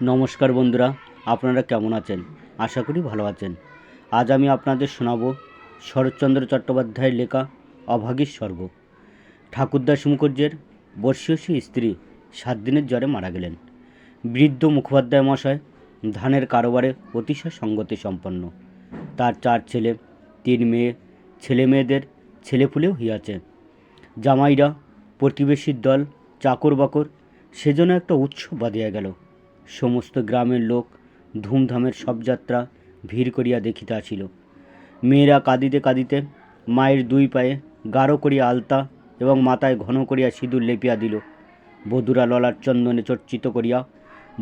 নমস্কার বন্ধুরা, আপনারা কেমন আছেন? আশা করি ভালো আছেন। আজ আমি আপনাদের শোনাবো শরৎচন্দ্র চট্টোপাধ্যায়ের লেখা অভাগীর স্বর্গ। ঠাকুরদাস মুখর্জের বর্ষীয়সী স্ত্রী সাত দিনের জ্বরে মারা গেলেন। বৃদ্ধ মুখোপাধ্যায় মশাই ধানের কারবারে অতিশয় সঙ্গতি সম্পন্ন। তার চার ছেলে, তিন মেয়ে, ছেলে মেয়েদের ছেলেপুলেও হইয়াছে জামাইরা প্রতিবেশীর দল চাকর বাকর সেজন্য একটা উৎসব বাঁধিয়া গেল। সমস্ত গ্রামের লোক ধুমধামের শবযাত্রা ভিড় করিয়া দেখিতে আসিল। মেয়েরা কাঁদিতে কাঁদিতে মায়ের দুই পায়ে গাঢ় করিয়া আলতা এবং মাথায় ঘন করিয়া সিঁদুর লেপিয়া দিল। বধুরা ললার চন্দনে চর্চিত করিয়া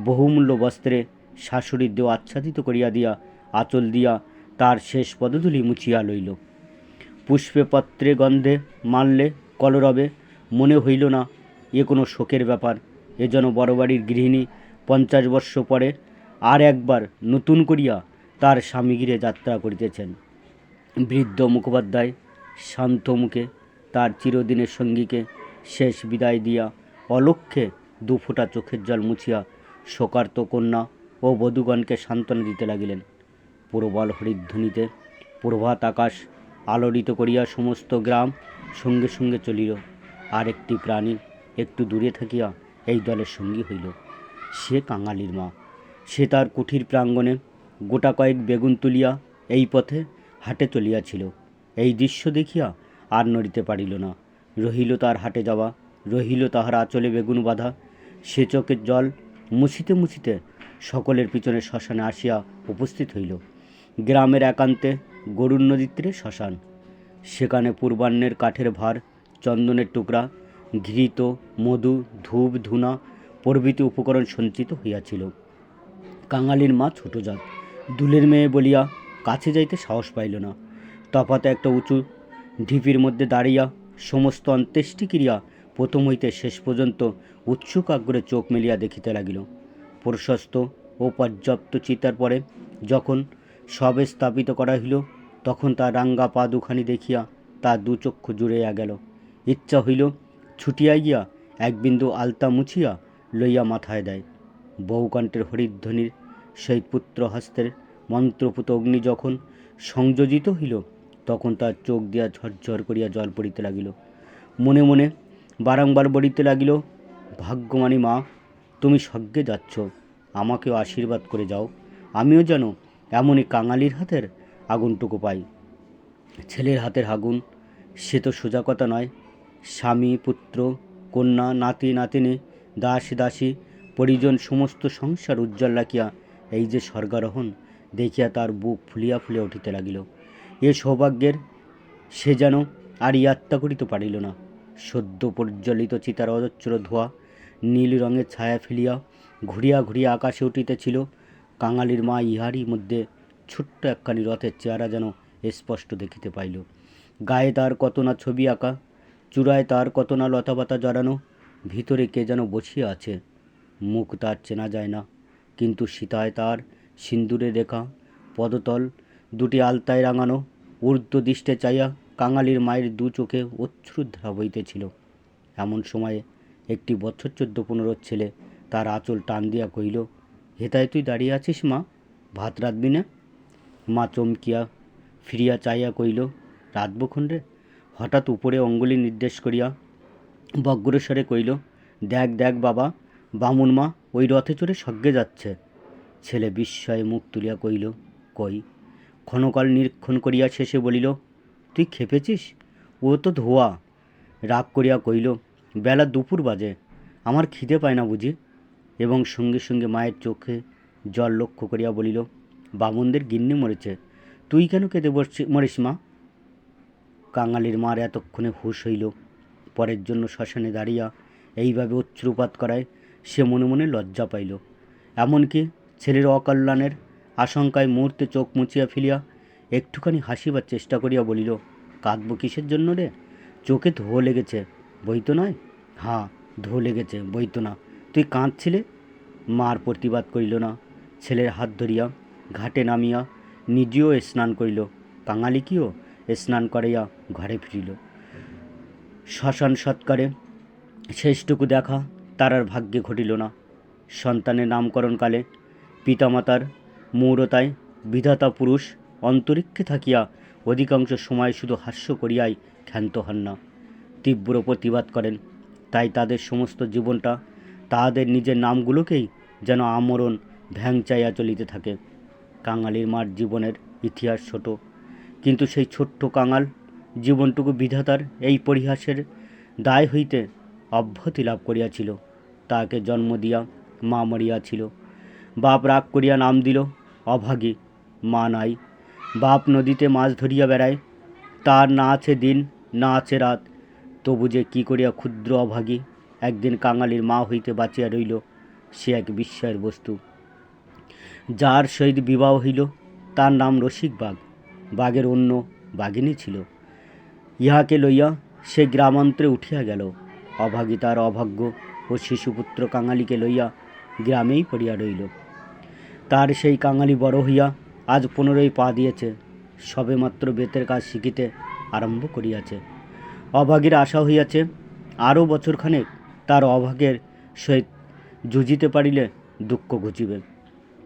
বহুমূল্য বস্ত্রে শাশুড়ির দেহ আচ্ছাদিত করিয়া দিয়া আঁচল দিয়া তার শেষ পদধূলি মুছিয়া লইল। পুষ্পে পত্রে গন্ধে মানলে কলরবে, মনে হইল না, এ কোনো শোকের ব্যাপার, এ যেন বড় বাড়ির গৃহিণী পঞ্চাশ বর্ষ পরে আর একবার নতুন করিয়া তার স্বামীগিরে যাত্রা করিতেছেন। বৃদ্ধ মুখোপাধ্যায় শান্ত মুখে তার চিরদিনের সঙ্গীকে শেষ বিদায় দিয়া অলক্ষ্যে দুফোঁটা চোখের জল মুছিয়া শোকার্ত কন্যা ও বধূগণকে সান্ত্বনা দিতে লাগিলেন। প্রবল হরিধ্বনিতে প্রভাত আকাশ আলোড়িত করিয়া সমস্ত গ্রাম সঙ্গে সঙ্গে চলিল। আর একটি প্রাণী একটু দূরে থাকিয়া এই দলের সঙ্গী হইল। সে কাঙালির মা। সে তার কুঠির প্রাঙ্গণে গোটা কয়েক বেগুন তুলিয়া এই পথে হাটে চলিয়াছিল। এই দৃশ্য দেখিয়া আর নড়িতে পারিল না। রহিল তার হাটে যাওয়া, রহিল তাহার আঁচলে বেগুন বাঁধা। সে চোখের জল মুছিতে মুছিতে সকলের পিছনে শ্মশানে আসিয়া উপস্থিত হইল। গ্রামের একান্তে গরুর নদীর তীরে শ্মশান। সেখানে পূর্বাহ্নের কাঠের ভার, চন্দনের টুকরা, ঘৃত, মধু, ধূপ, ধুনা প্রভৃতি উপকরণ সঞ্চিত হইয়াছিল। কাঙালির মা ছোট জাত। দুলের মেয়ে বলিয়া কাছে যাইতে সাহস পাইল না। তফাতে একটা উঁচু ঢিপির মধ্যে দাঁড়িয়া সমস্ত অন্ত্যেষ্টিক্রিয়া প্রথম হইতে শেষ পর্যন্ত উৎসুক আগ্রহে চোখ মেলিয়া দেখিতে লাগিল। প্রশস্ত ও পর্যাপ্ত চিতার পরে যখন সবে স্থাপিত করা হইল, তখন তার রাঙ্গা পা দুখানি দেখিয়া তার দু চক্ষু জুড়াইয়া গেল। ইচ্ছা হইল ছুটিয়া গিয়া এক বিন্দু আলতা মুছিয়া লইয়া মাথায় দেয়। বহুকণ্ঠের হরিধ্বনির সেই পুত্র হস্তের মন্ত্রপুত অগ্নি যখন সংযোজিত হইল, তখন তার চোখ দিয়া ঝরঝর করিয়া জল পড়িতে লাগিল। মনে মনে বারংবার বলিতে লাগিল ভাগ্যমানী মা, তুমি স্বর্গে যাচ্ছ, আমাকেও আশীর্বাদ করে যাও। আমিও যেন এমনই কাঙালির হাতের আগুনটুকু পাই। ছেলের হাতের আগুন, সে তো সোজা কথা নয়। স্বামী, পুত্র, কন্যা, নাতি, নাতিনী দাস দাসী, পরিজন সমস্ত সংসার উজ্জ্বল রাখিয়া এই যে স্বর্গারোহণ দেখিয়া তার বুক ফুলিয়া ফুলিয়া উঠিতে লাগিল। এ সৌভাগ্যের সে যেন আর ইয়াত্তা করিতে পারিল না। সদ্য প্রজ্বলিত চিতার অজস্র ধোয়া নীল রঙের ছায়া ফেলিয়া ঘুরিয়া ঘুরিয়া আকাশে উঠিতেছিল। কাঙালির মা ইহারই মধ্যে ছোট্ট একখানি রথের চেহারা যেন স্পষ্ট দেখিতে পাইল। গায়ে তার কত না ছবি আঁকা, চূড়ায় তার কত না লতাপাতা জড়ানো ভিতরে কে যেন বসিয়া আছে। মুখ তার চেনা যায় না, কিন্তু সীতায় তার সিন্দুরে রেখা, পদতল, দুটি আলতায় রাঙানো, ঊর্ধ্ব দৃষ্টে চাইয়া কাঙালির মায়ের দু চোখে অশ্রুধারা বইতেছিল। এমন সময়ে একটি বছর চোদ্দ পনেরোর ছেলে তার আঁচল টান দিয়া কহিল, হেতায় তুই দাঁড়িয়ে আছিস মা? ভাত রাঁধবি না? মা চমকিয়া ফিরিয়া চাইয়া কইল রাতবক্ষণ রে? হঠাৎ উপরে অঙ্গুলি নির্দেশ করিয়া বগ্রস্বরে কইল দেখ দেখ বাবা, বামুন মা ওই রথে চড়ে স্বর্গে যাচ্ছে। ছেলে বিস্ময়ে মুখ তুলিয়া কইল কই? ক্ষণকাল নিরীক্ষণ করিয়া শেষে বলিল, তুই খেপেছিস? ও তো ধোয়া। রাগ করিয়া কইল বেলা দুপুর বাজে, আমার খিদে পায় না বুঝি? এবং সঙ্গে সঙ্গে মায়ের চোখে জল লক্ষ্য করিয়া বলিল, বামুনদের গিন্নি মরেছে, তুই কেন কেঁদে বসছি, মরিস মা? কাঙালির মার এতক্ষণে হুঁশ হইল পরের জন্য শ্মশানে দাঁড়িয়া এইভাবে অশ্রুপাত করায় সে মনে মনে লজ্জা পাইল। এমনকি ছেলের অকল্যাণের আশঙ্কায় মুহূর্তে চোখ মুছিয়া ফেলিয়া একটুখানি হাসিবার চেষ্টা করিয়া বলিল, কাঁদবো কিসের জন্য রে? চোখে ধো লেগেছে। বই তো নয়? হ্যাঁ ধো লেগেছে বই তো না। তুই কাঁদছিলে? মার প্রতিবাদ করিল না। ছেলের হাত ধরিয়া ঘাটে নামিয়া নিজেও স্নান করিল। কাঙালি কিও স্নান করাইয়া ঘরে ফিরিল। শ্মশান সৎকারে শেষটুকু দেখা, তার আর ভাগ্যে ঘটিল না। সন্তানের নামকরণকালে পিতামাতার মৌরতায় বিধাতা পুরুষ অন্তরিক্ষে থাকিয়া অধিকাংশ সময় শুধু হাস্য করিয়াই ক্ষান্ত হন না, তীব্র প্রতিবাদ করেন। তাই তাদের সমস্ত জীবনটা তাহাদের নিজের নামগুলোকেই যেন আমরণ ভ্যাং চাইয়া চলিতে থাকে। কাঙালির মার জীবনের ইতিহাস ছোট, কিন্তু সেই ছোট্ট কাঙাল জীবনটুকু বিধাতার এই পরিহাসের দায় হইতে অব্যাহতি লাভ করিয়াছিল। তাহাকে জন্ম দিয়া মা মরিয়াছিল বাপ রাগ করিয়া নাম দিল, অভাগী, মা নাই। বাপ নদীতে মাছ ধরিয়া বেড়ায়। তার না আছে দিন, না আছে রাত। তবু যে কী করিয়া ক্ষুদ্র অভাগী, একদিন কাঙালির মা হইতে বাঁচিয়া রইল সে এক বিস্ময়ের বস্তু। যার সহিত বিবাহ হইল, তার নাম রসিক বাঘ বাঘের অন্য বাঘিনী ছিল। ইহাকে লইয়া সে গ্রামান্তরে উঠিয়া গেল। অভাগী তার অভাগ্য ও শিশুপুত্র কাঙালিকে লইয়া গ্রামেই পড়িয়া রইল। তার সেই কাঙালি বড় হইয়া আজ পনেরোই পা দিয়েছে। সবেমাত্র বেতের কাজ শিখিতে আরম্ভ করিয়াছে। অভাগীর আশা হইয়াছে, আরও বছরখানেক তার অভাগের সহিত জুজিতে পারিলে দুঃখ ঘুচিবে।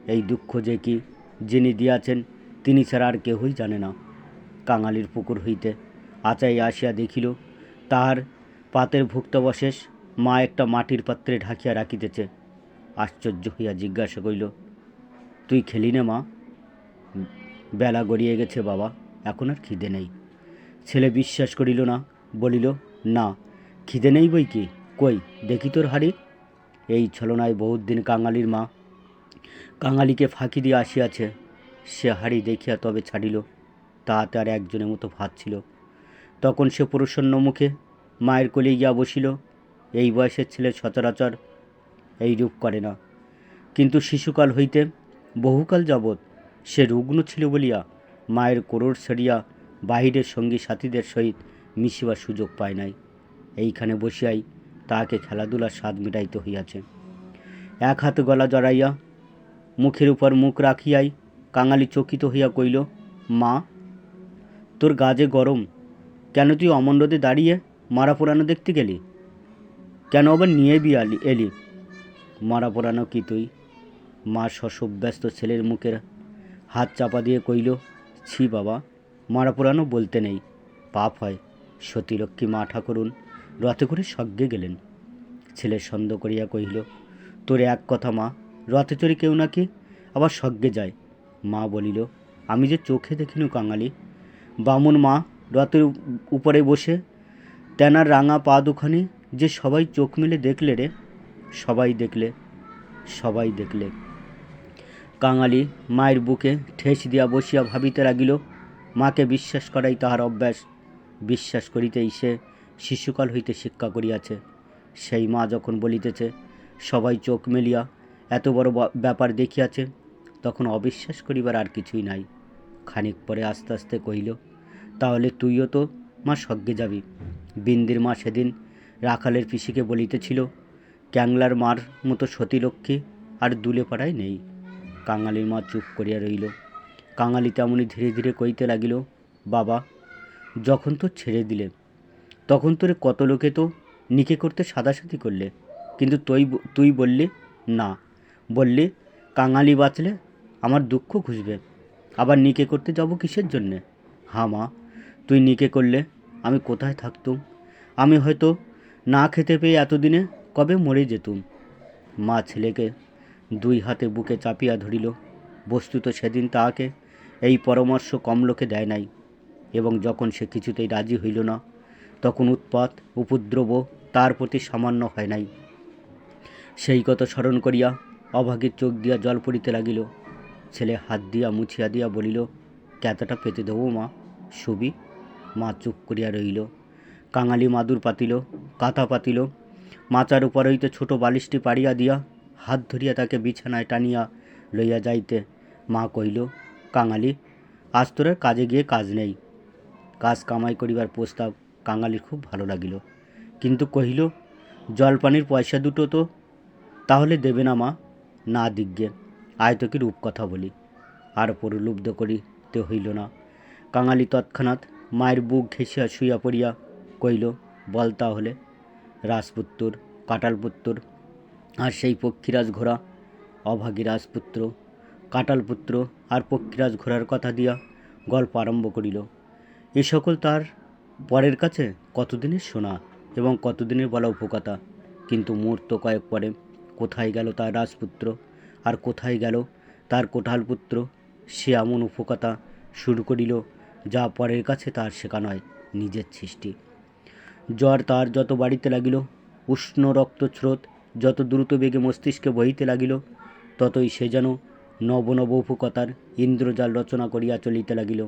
এই দুঃখ যে কি যিনি দিয়াছেন, তিনি ছাড়া আর কেহই জানে না। কাঙালির পুকুর হইতে আচাই আসিয়া দেখিল, তাহার পাতের ভুক্তবশেষ মা একটা মাটির পাত্রে ঢাকিয়া রাখিতেছে। আশ্চর্য হইয়া জিজ্ঞাসা করিল, তুই খেলি নে মা? বেলা গড়িয়ে গেছে বাবা, এখন আর খিদে নেই। ছেলে বিশ্বাস করিল না, বলিল, না, খিদে নেই বই কি? কই, দেখি তোর হাড়ি? এই ছলনায় বহুত দিন কাঙালির মা কাঙালিকে ফাঁকি দিয়ে আসিয়াছে। সে হাড়ি দেখিয়া তবে ছাড়িল, তাহাতে আর একজনের মতো ভাত ছিল। তখন সে প্রসন্ন মুখে মায়ের কোলে গিয়া বসিল। এই বয়সের ছেলে সচরাচর এই রূপ করে না। কিন্তু শিশুকাল হইতে বহুকাল যাবৎ সে রুগ্ন ছিল বলিয়া মায়ের কোরর সেরিয়া বাহিরের সঙ্গী সাথীদের সহিত মিশিবার সুযোগ পায় নাই। এইখানে বসিয়াই তাহাকে খেলাধুলার স্বাদ মিটাইতে হইয়াছে। এক হাত গলা জড়াইয়া মুখের উপর মুখ রাখিয়াই কাঙালি চকিত হইয়া কইল মা, তোর গাজে গরম কেন তুই অমন রোদে দাঁড়িয়ে মারা পোড়ানো দেখতে গেলি? কেন আবার নিয়ে বি আলি এলি? মারা পোড়ানো কি তুই? মা শশব ব্যস্ত ছেলের মুখের হাত চাপা দিয়ে কইল, ছি বাবা, মারা পোড়ানো বলতে নেই, পাপ হয়। সতীলক্ষ্মী মা ঠাকুরুন রথে করে স্বর্গে গেলেন। ছেলে সন্দেহ করিয়া কহিল, তোর এক কথা মা, রথে চড়ে কেউ নাকি আবার স্বর্গে যায়? মা বলিল, আমি যে চোখে দেখিনু কাঙালি। বামুন মা রথের উপরে বসে তেনার রাঙা পা দুখানি যে সবাই চোখ মেলে দেখলে রে, সবাই দেখলে সবাই দেখলে। কাঙালি মায়ের বুকে ঠেস দিয়া বসিয়া ভাবিতে লাগিল, মাকে বিশ্বাস করাই তাহার অভ্যাস, বিশ্বাস করিতেই সে শিশুকাল হইতে শিক্ষা করিয়াছে। সেই মা যখন বলিতেছে, সবাই চোখ মেলিয়া এত বড় ব্যাপার দেখিয়াছে, তখন অবিশ্বাস করিবার আর কিছুই নাই। খানিক পরে আস্তে আস্তে কহিল তাহলে তুইও তো মা স্বর্গে যাবি। বিন্দির মা সেদিন রাখালের পিসিকে বলিতেছিল, ক্যাংলার মার মতো সতীলক্ষ্মী আর দুলে পাড়ায় নেই। কাঙালির মা চুপ করিয়া রইল। কাঙালি তেমনি ধীরে ধীরে কইতে লাগিল, বাবা, যখন তো ছেড়ে দিলে, তখন তোরে কত লোকে তো নিকে করতে সাদাসাদি করলে। কিন্তু তুই তুই বললি, না। বললি, কাঙালি বাঁচলে আমার দুঃখ ঘুষবে। আবার নিকে করতে যাব কিসের জন্যে? হ্যাঁ মা। তুই নিকে করলে আমি কোথায় থাকতুম? আমি হয়তো না খেতে পেয়ে এতদিনে কবে মরে যেতুম? মা ছেলেকে দুই হাতে বুকে চাপিয়া ধরিল। বস্তুত সেদিন তাহাকে এই পরামর্শ কম লোকে দেয় নাই এবং যখন সে কিছুতেই রাজি হইল না, তখন উৎপাত, উপদ্রব তার প্রতি সামান্য হয় নাই। সেই কথা স্মরণ করিয়া অভাগীর চোখ দিয়া জল পড়িতে লাগিল। ছেলে হাত দিয়া মুছিয়া দিয়া বলিল, ক্যাতাটা পেতে দেবো মা, সুবি। মা চুপ করিয়া রইল কাঙালি মাদুর পাতিল, কাঁথা পাতিল। মাচার উপর হইতে ছোট বালিশটি পাড়িয়া দিয়া হাত ধরিয়া তাকে বিছানায় টানিয়া লইয়া যাইতে মা কহিল, কাঙালি, আজ তোর কাজে গিয়ে কাজ নেই। কাজ কামাই করিবার প্রস্তাব কাঙালির খুব ভালো লাগিল। কিন্তু কহিল, জলপানির পয়সা দুটো তো? তাহলে দেবে না মা। না দিগ্গে, আয় তোকে রূপকথা বলি। আর প্রলুব্ধ করিতে হইল না। কাঙালি তৎক্ষণাৎ মায়ের বুক ঘেঁষিয়া শুইয়া পড়িয়া কইল বল তাহলে। রাজপুত্তর কাটালপুত্তর আর সেই পক্ষীরাজ ঘোড়া, অভাগী রাজপুত্র কাটালপুত্র আর পক্ষীরাজ ঘোড়ার কথা দিয়া গল্প আরম্ভ করিল। এ সকল তার পরের কাছে কতদিনের শোনা এবং কতদিনের বলা উপকথা? কিন্তু মুহূর্ত কয়েক পরে কোথায় গেল তার রাজপুত্র আর কোথায় গেল তার কোঠালপুত্র? সে এমন উপকথা শুরু করিল যা পরের কাছে তার শেখা নয়, নিজের সৃষ্টি। জ্বর তার যত বাড়িতে লাগিল, উষ্ণ রক্তস্রোত যত দ্রুত বেগে মস্তিষ্কে বহিতে লাগিল, ততই সে যেন নব নব উপকথার ইন্দ্রজাল রচনা করিয়া চলিতে লাগিল।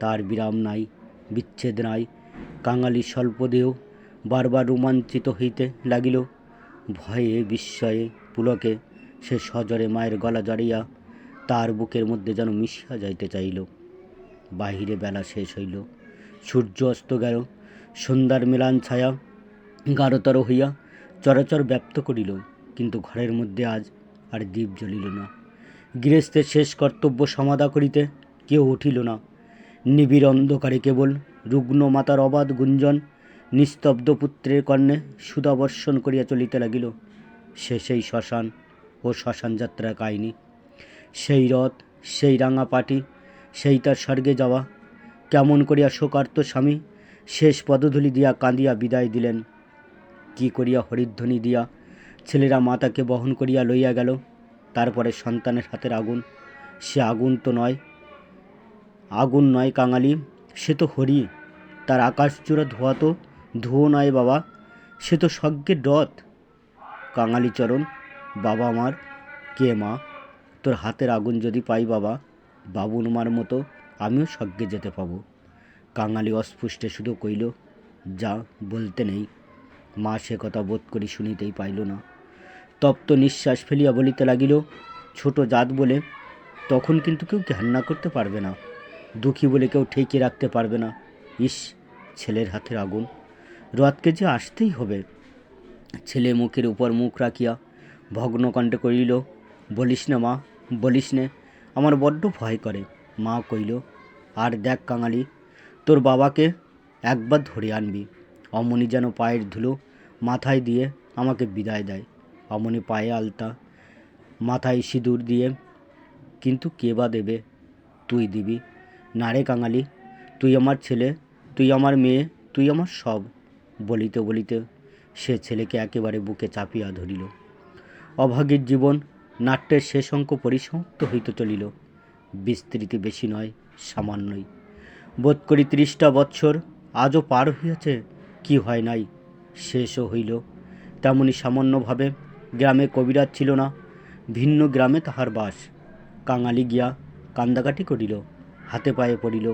তার বিরাম নাই, বিচ্ছেদ নাই, কাঙালি স্বল্পদেহ বারবার রোমাঞ্চিত হইতে লাগিল। ভয়ে, বিস্ময়ে, পুলকে সে সজরে মায়ের গলা জড়িয়া তার বুকের মধ্যে যেন মিশিয়া যাইতে চাইল বাহিরে বেলা শেষ হইল। সূর্য অস্ত গেল, সন্ধ্যার মেলান ছায়া গাঢ়তর হইয়া চরাচর ব্যপ্ত করিল, কিন্তু ঘরের মধ্যে আজ আর দ্বীপ জ্বলিল না। গৃহস্থের শেষ কর্তব্য সমাধা করিতে কেউ উঠিল না। নিবিড় অন্ধকারে কেবল রুগ্ন মাতার অবাধ গুঞ্জন নিস্তব্ধ পুত্রের কর্ণে সুধাবর্ষণ করিয়া চলিতে লাগিল। সে সেই শ্মশান ও শ্মশান যাত্রার কাহিনী। সেই রথ, সেই রাঙা পাটি সেই তার স্বর্গে যাওয়া। কেমন করিয়া শোকার্ত স্বামী, শেষ পদধূলি দিয়া কাঁদিয়া বিদায় দিলেন। কি করিয়া হরিধ্বনি দিয়া ছেলেরা মাতাকে বহন করিয়া লইয়া গেল। তারপরে সন্তানের হাতের আগুন। সে আগুন তো নয়, আগুন নয় কাঙালি, সে তো হরি। তার আকাশ চূড়া ধোয়া তো ধুয়ো নয় বাবা, সে তো রথ কাঙালি চরণ, বাবা আমার কে মা? তোর হাতের আগুন যদি পাই বাবা বাবুর মার মতো আমিও স্বর্গে যেতে পাবো। কাঙালি অস্পুষ্টে শুধু কইল, যা বলতে নেই। মা সে কথা বোধ করি শুনিতেই পাইল না। তপ্ত নিঃশ্বাস ফেলিয়া বলিতে লাগিল, ছোট জাত বলে তখন কিন্তু কেউ ঘেন্না করতে পারবে না। দুঃখী বলে কেউ ঠেকে রাখতে পারবে না। ইস, ছেলের হাতের আগুন। রথকে যে আসতেই হবে। ছেলে মুখের উপর মুখ রাখিয়া ভগ্নকণ্ঠে করিল বলিস না মা, বলিস নে। আমার বড্ড ভয় করে। মা কইল, আর দেখ কাঙালি, তোর বাবাকে একবার ধরে আনবি। অমনি যেন পায়ের ধুলো মাথায় দিয়ে আমাকে বিদায় দেয়। অমনি পায়ে আলতা, মাথায় সিঁদুর দিয়ে। কিন্তু কে বা দেবে? তুই দিবি। না রে কাঙালি, তুই আমার ছেলে, তুই আমার মেয়ে, তুই আমার সব। বলিতে বলিতে সে ছেলেকে একেবারে বুকে চাপিয়া ধরিল। অভাগীর জীবন নাট্যের শেষ অঙ্ক পরিসমাপ্ত হইতে চলিল। বিস্তৃতি বেশি নয়, সামান্যই। বোধ করি ত্রিশটা বৎসর আজও পার হইয়াছে, কি হয় নাই, শেষও হইল। তেমনি সামান্যভাবে গ্রামে কবিরাজ ছিল না, ভিন্ন গ্রামে তাহার বাস। কাঙালি গিয়া কান্দাকাটি করিল, হাতে পায়ে পড়িল,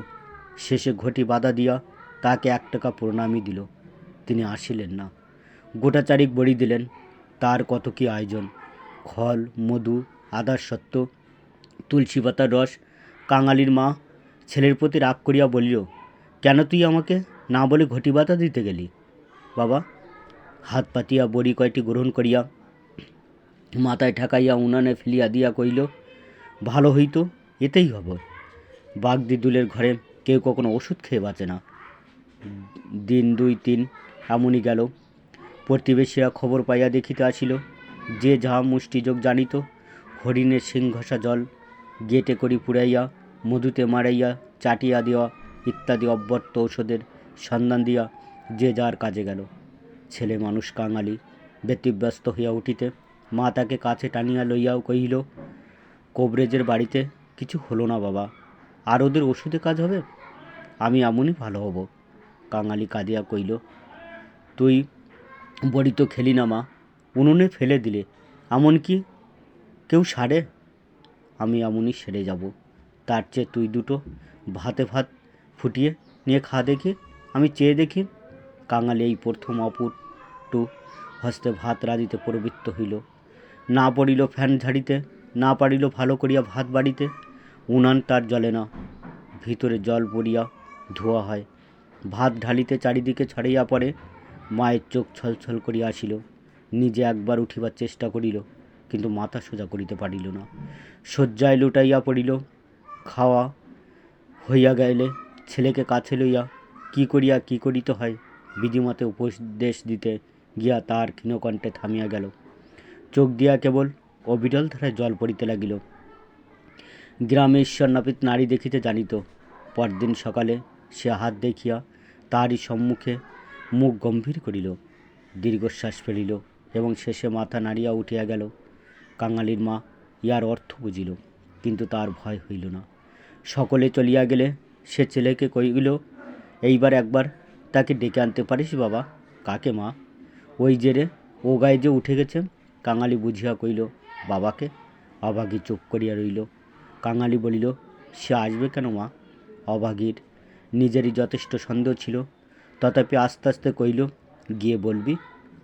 শেষে ঘটি বাধা দিয়া তাকে এক টাকা প্রণামী দিল। তিনি আসিলেন না। গোটা চারিক বড়ি দিলেন, তার কত কি আয়োজন। খল, মধু, আদার সত্ত্ব তুলসী পাতার রস, কাঙালির মা, ছেলের প্রতি রাগ করিয়া বলিল, কেন তুই আমাকে না বলে ঘটি বাতা দিতে গেলি? বাবা, হাত পাতিয়া বড়ি কয়টি গ্রহণ করিয়া মাথায় ঠেকাইয়া উনানে ফেলিয়া দিয়া কইল ভালো হইতো, এতেই হব। বাগদিদুলের ঘরে কেউ কখনো ওষুধ খেয়ে বাঁচে না। দিন দুই তিন এমনই গেল। প্রতিবেশীরা খবর পাইয়া দেখিতে আসিল যে যাহা মুষ্টিযোগ জানিত হরিণের সিংঘষা জল, গেটে করি পুড়াইয়া মধুতে মারাইয়া, চাটিয়া দেওয়া ইত্যাদি অব্যর্থ ঔষধের সন্ধান দিয়া যে যার কাজে গেল। ছেলে মানুষ কাঙালি, ব্যতিব্যস্ত হইয়া উঠিতে, মা তাকে কাছে টানিয়া লইয়াও কহিল, কবরেজের বাড়িতে কিছু হলো না বাবা আর ওদের ওষুধে কাজ হবে? আমি এমনই ভালো হব। কাঙালি কাঁদিয়া কইল তুই বড়ি তো খেলি না মা উনুনে ফেলে দিলে এমন কি কেউ সারে? আমি এমনই সেরে যাব। তার চেয়ে তুই দুটো ভাতে ভাত ফুটিয়ে নিয়ে খা দেখি। আমি চেয়ে দেখি কাঙালি এই প্রথম অপুটু হস্তে ভাত রাঁধিতে প্রবৃত্ত হইল। না পড়িল ফ্যান ঝাড়িতে, না পারিল ভালো করিয়া ভাত বাড়িতে। উনান তার জলে না, ভিতরে জল পড়িয়া ধোয়া হয়। ভাত ঢালিতে চারিদিকে ছড়াইয়া পড়ে, মায়ের চোখ ছলছল করিয়া আসিল। নিজে একবার উঠিবার চেষ্টা করিল, কিন্তু মাথা সোজা করিতে পারিল না। শয্যায় লুটাইয়া পড়িল, খাওয়া হইয়া গেলে ছেলেকে কাছে লইয়া কি করিয়া কি করিতে হয় বিধিমতে উপদেশ দিতে গিয়া তার ক্ষীণকণ্ঠে থামিয়া গেল। চোখ দিয়া কেবল অবিরল ধারায় জল পড়িতে লাগিল। গ্রামে ঈশ্বর নাপিত নারী দেখিতে জানিত, পরদিন সকালে সে হাত দেখিয়া তাহারই সম্মুখে মুখ গম্ভীর করিল, দীর্ঘশ্বাস ফেলিল। এবং শেষে মাথা নাড়িয়া উঠিয়া গেল। কাঙালির মা ইয়ার অর্থ বুঝিল, কিন্তু তার ভয় হইল না। সকলে চলিয়া গেলে সে ছেলেকে কইল এইবার একবার তাকে ডেকে আনতে পারিস বাবা? কাকে মা? ওই জেরে ও গায়ে যে উঠে গেছে? কাঙালি বুঝিয়া কইল বাবাকে? অভাগী চুপ করিয়া রইল। কাঙালি বলিল, সে আসবে কেন মা? অভাগীর নিজেরই যথেষ্ট সন্দেহ ছিল। তথাপি আস্তে আস্তে কইল গিয়ে বলবি?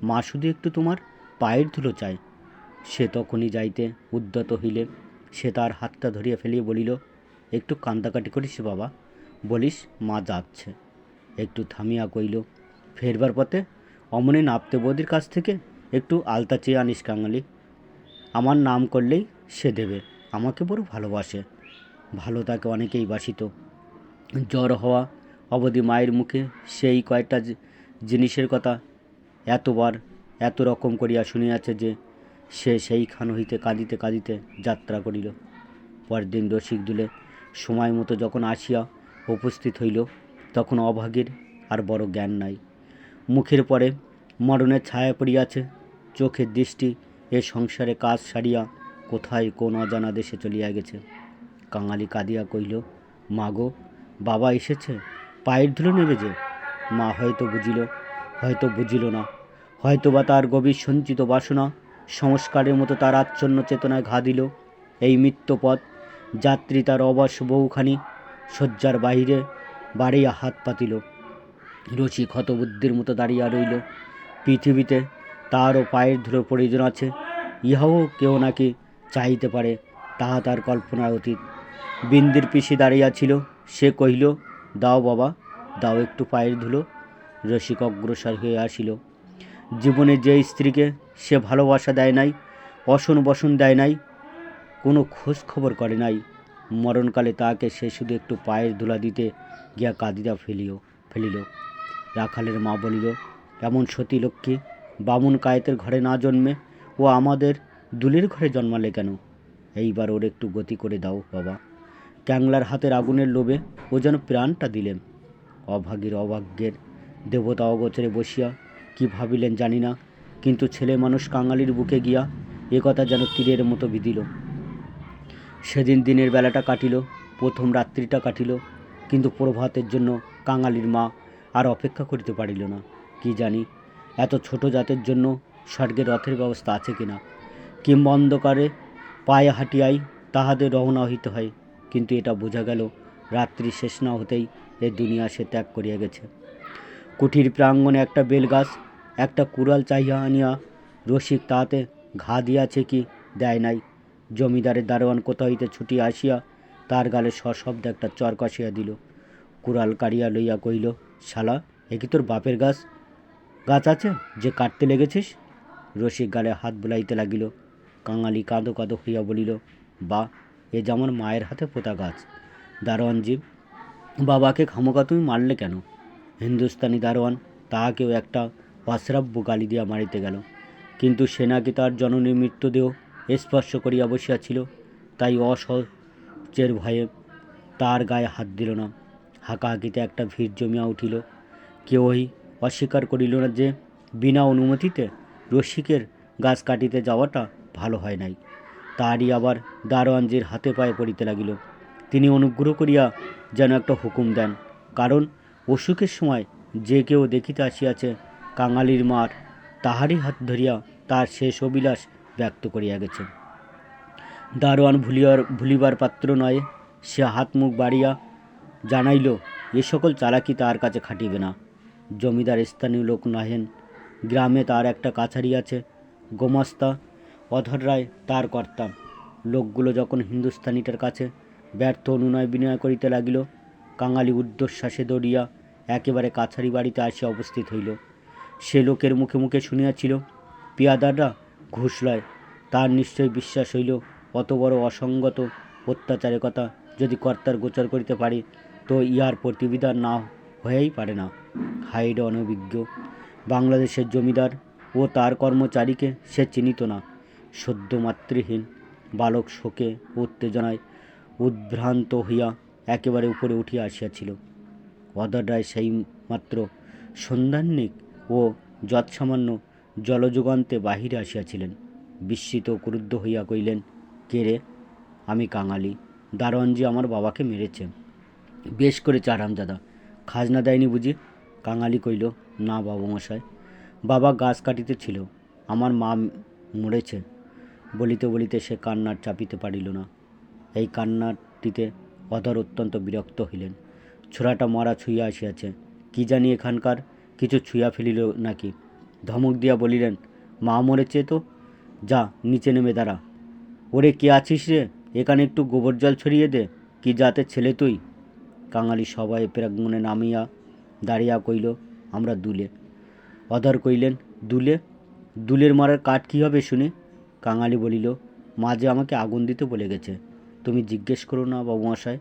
মা শুধু একটু তোমার পায়ের ধুলো চায়। সে তখনই যাইতে উদ্যত হইলে, সে তার হাতটা ধরিয়া ফেলিয়ে বলিল, একটু কান্দাকাটি করিস বাবা, বলিস মা যাচ্ছে। একটু থামিয়া কইল ফেরবার পথে অমনি নাপতে বৌদির কাছ থেকে একটু আলতা চেয়ে আনিস কাঙালি। আমার নাম করলেই সে দেবে, আমাকে বড় ভালোবাসে। ভালো তাকে অনেকেই বাসিত। জ্বর হওয়া অবধি মায়ের মুখে সেই কয়েকটা জিনিসের কথা এতবার এত রকম করিয়া শুনিয়াছে যে সে সেইখান হইতে কাঁদিতে কাঁদিতে যাত্রা করিল। পরদিন রসিক দুলে সময় মতো যখন আসিয়া উপস্থিত হইল, তখন অভাগীর আর বড় জ্ঞান নাই। মুখের পরে মরণের ছায়া পড়িয়াছে চোখের দৃষ্টি, এ সংসারে কাজ সারিয়া কোথায় কোন অজানা দেশে চলিয়া গেছে। কাঙালি কাঁদিয়া কইল মা গো, বাবা এসেছে? পায়ের ধুলো নেবে যে? মা হয়তো বুঝিল হয়তো বুঝিল না। হয়তো বা তার গভীর সঞ্চিত বাসনা, সংস্কারের মতো তার আচ্ছন্ন চেতনায় ঘা দিল। এই মৃত্যুপথ, যাত্রী তার অবশ বউখানি শয্যার বাহিরে বাড়িয়া হাত পাতিল। রসিক হতবুদ্ধির মতো দাঁড়িয়া রইল। পৃথিবীতে তারও পায়ের ধুলো প্রয়োজন আছে। ইহাও কেউ নাকি চাইতে পারে, তাহা তার কল্পনার অতীত। বিন্দির পিসি দাঁড়িয়াছিল সে কহিল, দাও বাবা, দাও একটু পায়ের ধুলো। রসিক অগ্রসর হয়ে আসিল। জীবনে যে স্ত্রীকে সে ভালোবাসা দেয় নাই, অসন বসন দেয় নাই, কোনো খোঁজ খবর করে নাই। মরণকালে তাকে সে শুধু একটু পায়ের ধুলা দিতে গিয়া কাঁদিয়া ফেলিও ফেলিল। রাখালের মা বলিল, এমন সতী লক্ষ্মী, বামুন কায়েতের ঘরে না জন্মে ও আমাদের দুলের ঘরে জন্মালে কেন? এইবার ওর একটু গতি করে দাও বাবা। ক্যাংলার হাতের আগুনের লোভে ও যেন প্রাণটা দিলেন। অভাগীর অভাগ্যের দেবতা অগোচরে বসিয়া কি ভাবিলেন জানি না, কিন্তু ছেলে মানুষ কাঙালির বুকে গিয়া এ কথা যেন তীরের মতো বিধিল। সেদিন দিনের বেলাটা কাটিল, প্রথম রাত্রিটা কাটিল, কিন্তু প্রভাতের জন্য কাঙালির মা আর অপেক্ষা করিতে পারিল না, কি জানি, এত ছোট জাতের জন্য স্বর্গের রথের ব্যবস্থা আছে কিনা কিংবা অন্ধকারে পায়ে হাঁটিয়াই তাহাদের রওনা হইতে হয়, কিন্তু এটা বোঝা গেল, রাত্রি শেষ না হতেই এ দুনিয়া সে ত্যাগ করিয়া গেছে। কুঠির প্রাঙ্গণে একটা বেল গাছ একটা কুড়াল চাহিয়া আনিয়া রসিক তাহাতে ঘা দিয়াছে কি দেয় নাই। জমিদারের দারোয়ান কোথা হইতে ছুটিয়া আসিয়া তার গালে সশব্দে একটা চর কষিয়া দিল। কুড়াল কাড়িয়া লইয়া কইল শালা, এ কি তোর বাপের গাছ? গাছ আছে যে কাটতে লেগেছিস? রসিক গালে হাত বুলাইতে লাগিল। কাঙালি কাঁদো কাঁদো হইয়া বলিল, বা, এ যেমন মায়ের হাতে পোতা গাছ। দারোয়ান জীব বাবাকে খামোকা তুমি মারলে কেন? হিন্দুস্তানি দারোয়ান তাহাকেও একটা অশ্রাব্য গালি দিয়া মারিতে গেল। কিন্তু সে নাকি তার জননীর মৃত্যুদেহ স্পর্শ করিয়া বসিয়াছিল, তাই অসহ্যের ভয়ে তার গায়ে হাত দিল না। হাঁকাহাঁকিতে একটা ভিড় জমিয়া উঠিল। কেউই অস্বীকার করিল না যে, বিনা অনুমতিতে রসিকের গাছ কাটিতে যাওয়াটা ভালো হয় নাই। তারই আবার দারোয়ানজির হাতে পায়ে পড়িতে লাগিল। তিনি অনুগ্রহ করিয়া যেন একটা হুকুম দেন, কারণ অসুখের সময় যে কেউ দেখিতে আসিয়াছে কাঙালির মার, তাহারই হাত ধরিয়া তার শেষ অবিলাস ব্যক্ত করিয়া গেছে। দারোয়ান ভুলিয়ার, ভুলিবার পাত্র নয়, সে হাত মুখ বাড়িয়া জানাইল, এ সকল চালাকি তার কাছে খাটিবে না। জমিদার স্থানীয় লোক নহেন, গ্রামে তার একটা কাছারি আছে, গোমাস্তা। অধর রায় তার কর্তা। লোকগুলো যখন হিন্দুস্তানিটার কাছে ব্যর্থ অনুনয় বিনয় করিতে লাগিল কাঙালি ঊর্ধ্বশ্বাসে দৌড়িয়া একেবারে কাছারি বাড়িতে আসিয়া উপস্থিত হইল। সে লোকের মুখে মুখে শুনিয়াছিল পিয়াদাররা ঘুষ লয়। তার নিশ্চয় বিশ্বাস হইল, অত বড় অসঙ্গত অত্যাচারের কথা যদি কর্তার গোচর করিতে পারে, তো ইহার প্রতিবিধান না হয়েই পারে না। হাইড অনভিজ্ঞ। বাংলাদেশের জমিদার ও তার কর্মচারীকে সে চিনিত না। সদ্য মাতৃহীন, বালক শোকে উত্তেজনায় উদ্ভ্রান্ত হইয়া একেবারে উপরে উঠিয়া আসিয়াছিল। অদর রায় সেই মাত্র সন্ধ্যান্নিক ও যৎসামান্য জলযুগান্তে বাহিরে আসিয়াছিলেন। বিস্মিত ক্রুদ্ধ হইয়া কইলেন কে রে? আমি কাঙালি। দারোয়ানজি আমার বাবাকে মেরেছে। বেশ করেছে আরামজাদা। খাজনা দেয়নি বুঝি? কাঙালি কইল না বাবা মশাই। বাবা গাছ কাটিতে ছিল। আমার মা মরেছে। বলিতে বলিতে সে কান্নার চাপিতে পারিল না। এই কান্নাটিতে অধর অত্যন্ত বিরক্ত হইলেন। ছোড়াটা মরা ছুঁইয়া আসিয়াছে। কি জানি এখানকার কিছু ছুঁয়া ফেলিল নাকি? ধমক দিয়া বলিলেন, মা মরেছে তো? যা, নিচে নেমে দাঁড়া। ওরে, কে আছিস রে? এখানে একটু গোবর জল ছড়িয়ে দে। কি যাতে ছেলে তুই? কাঙালি সবাই প্রাঙ্গণে নামিয়া দাঁড়িয়া কইল আমরা দুলে। অধর কইলেন দুলে? দুলের মারার কাঠ কী হবে শুনি? কাঙালি বলিল, মা যে আমাকে আগুন দিতে বলে গেছে। তুমি জিজ্ঞেস করো না বাবু মশাই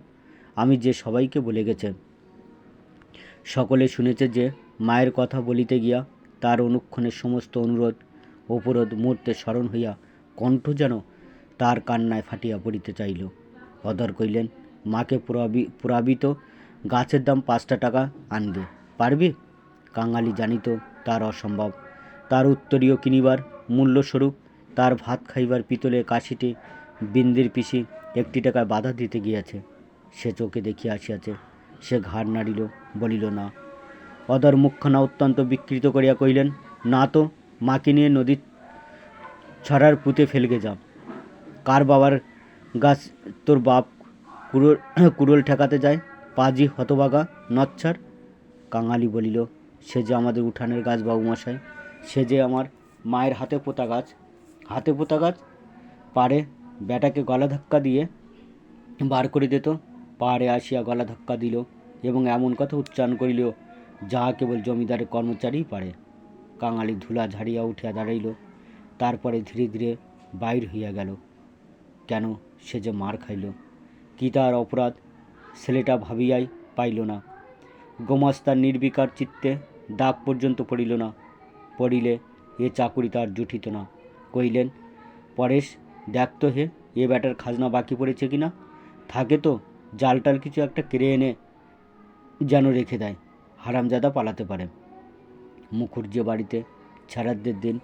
আমি যে সবাইকে বলে গেছে। সকলে শুনেছে যে মায়ের কথা বলিতে গিয়া তার অনুক্ষণের সমস্ত অনুরোধ, অপরোধ মুহূর্তে স্মরণ হইয়া কণ্ঠ যেন তার কান্নায় ফাটিয়া পড়িতে চাইল অধর কইলেন মাকে পুরাবি পুরাবিত গাছের দাম পাঁচটা টাকা আনবে। পারবি? কাঙালি জানিত, তার অসম্ভব। তার উত্তরীয় কিনিবার মূল্যস্বরূপ তার ভাত খাইবার পিতলে কাশিটি, বিন্দির পিসি একটি টাকায় বাধা দিতে গিয়াছে। সে চোখে দেখিয়া আসিয়াছে, সে ঘাড় নাড়িল, বলিল, না। অদর মুখখানা অত্যন্ত বিকৃত করিয়া কইলেন না তো, মাকে নিয়ে নদীর ছড়ার পুঁতে ফেলগে যা। কার বাবার গাছ তোর বাপ কুড়োল কুড়োল ঠেকাতে যায়? পাজি হতবাগা নচ্ছার? কাঙালি বলিল, সে যে আমাদের উঠানের গাছ বাবুমশাই, সে যে আমার মায়ের হাতে পোতা গাছ, হাতে পোতা গাছ? পারে বেটাকে গলা ধাক্কা দিয়ে বার করে দিত। পাহাড়ে আসিয়া গলা ধাক্কা দিল এবং এমন কথা উচ্চারণ করিল যা কেবল জমিদারের কর্মচারীই পারে। কাঙালি ধুলা ঝাড়িয়া উঠিয়া দাঁড়াইল। তারপরে ধীরে ধীরে বাইর হইয়া গেল। কেন সে যে মার খাইল? কি তার অপরাধ? ছেলেটা ভাবিয়াই পাইল না। গোমাস্তার নির্বিকার চিত্তে দাগ পর্যন্ত পড়িল না। পড়িলে এ চাকুরি তার জুঠিত না। কইলেন পরেশ দেখ তো হে, এ ব্যাটার খাজনা বাকি পড়েছে কি না থাকে তো জালটাল কিছু একটা কেড়ে এনে যেন রেখে দেয়, হারামজাদা পালাতে পারে। মুখুর্জি বাড়িতে ছাড়াদের দিন,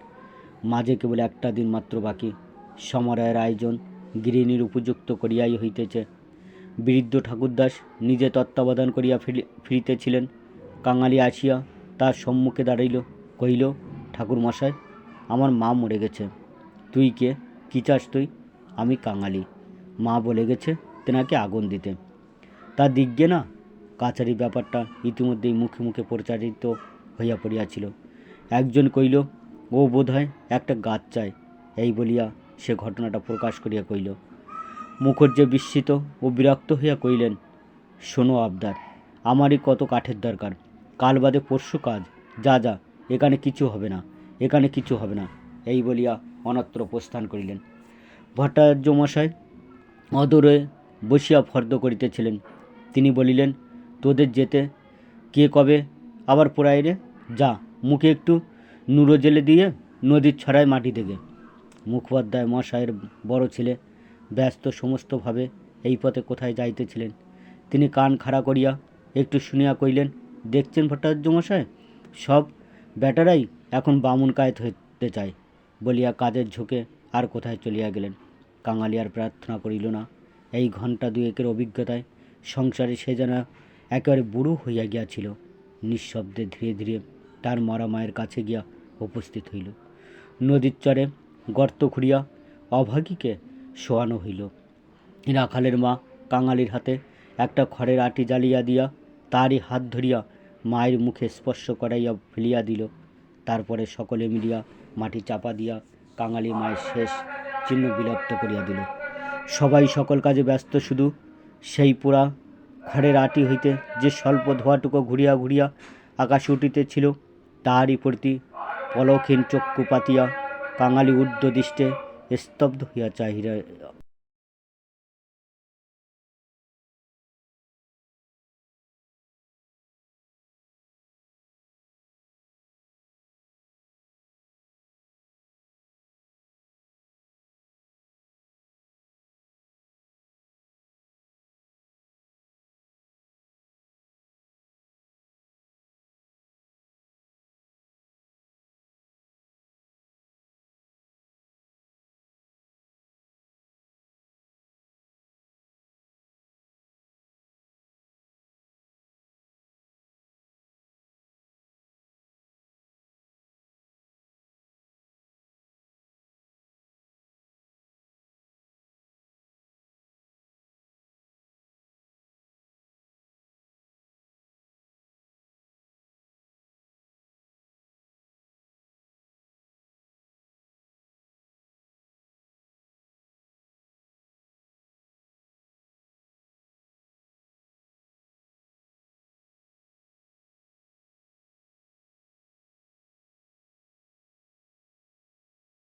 মাঝে কেবল একটা দিন মাত্র বাকি সমারোহের আয়োজন গৃহিণীর উপযুক্ত করিয়াই হইতেছে। বৃদ্ধ ঠাকুরদাস নিজে তত্ত্বাবধান করিয়া ফিরি, ফিরিতেছিলেন। কাঙালি আসিয়া তার সম্মুখে দাঁড়াইল, কহিল ঠাকুর মশাই আমার মা মরে গেছে। তুই কে? কী চাস তুই? আমি কাঙালি। মা বলে গেছে তেনাকে আগুন দিতে। তা দিগ্গে না? কাছারি ব্যাপারটা ইতিমধ্যেই মুখে মুখে প্রচারিত হইয়া পড়িয়াছিল। একজন কইল, ও বোধহয় একটা গাছ চায়। এই বলিয়া সে ঘটনাটা প্রকাশ করিয়া কইল। মুখর্জে বিস্মিত ও বিরক্ত হইয়া কইলেন, শোনো আবদার, আমারই কত কাঠের দরকার। কাল বাদে পরশু কাজ। যা যা, এখানে কিছু হবে না, এখানে কিছু হবে না। এই বলিয়া অনত্র প্রস্থান করিলেন। ভট্টাচার্য মশাই অদূরে বসিয়া ফর্দ করিতেছিলেন। তিনি বলিলেন, তোদের যেতে কে কবে? আবার পোড়াই রে, যা, মুখে একটু নুরো জেলে দিয়ে নদীর ছড়ায় মাটি থেকে। মুখোপাধ্যায় মশাইয়ের বড় ছেলে ব্যস্ত সমস্তভাবে এই পথে কোথায় যাইতেছিলেন? তিনি কান খাড়া করিয়া একটু শুনিয়া কইলেন দেখছেন ভট্টাচার্য মশাই সব ব্যাটারাই এখন বামুন কায়েত হইতে চায়। বলিয়া কাজের ঝোঁকে আর কোথায় চলিয়া গেলেন? কাঙালি আর প্রার্থনা করিল না। এই ঘণ্টা দুয়েকের অভিজ্ঞতায় সংসারে সে যেন একেবারে বুড়ো হইয়া গিয়াছিল। নিঃশব্দে ধীরে ধীরে তার মরা মায়ের কাছে গিয়া উপস্থিত হইল। নদীর চরে গর্ত খুঁড়িয়া অভাগীকে শোয়ানো হইল। রাখালের মা কাঙালির হাতে একটা খড়ের আটি জ্বালিয়া দিয়া তারই হাত ধরিয়া মায়ের মুখে স্পর্শ করাইয়া ফেলিয়া দিল। তারপরে সকলে মিলিয়া মাটি চাপা দিয়া কাঙালি মায়ের শেষ চিহ্ন বিলুপ্ত করিয়া দিল। সবাই সকল কাজে ব্যস্ত শুধু সেই পোড়া খড়ের আটি হইতে যে স্বল্প ধোয়াটুকু ঘুরিয়া ঘুরিয়া আকাশে উঠিতেছিল তাহারই প্রতি পলকহীন চক্ষু পাতিয়া কাঙালি ঊর্ধ্ব দৃষ্টে স্তব্ধ হইয়া চাহিয়া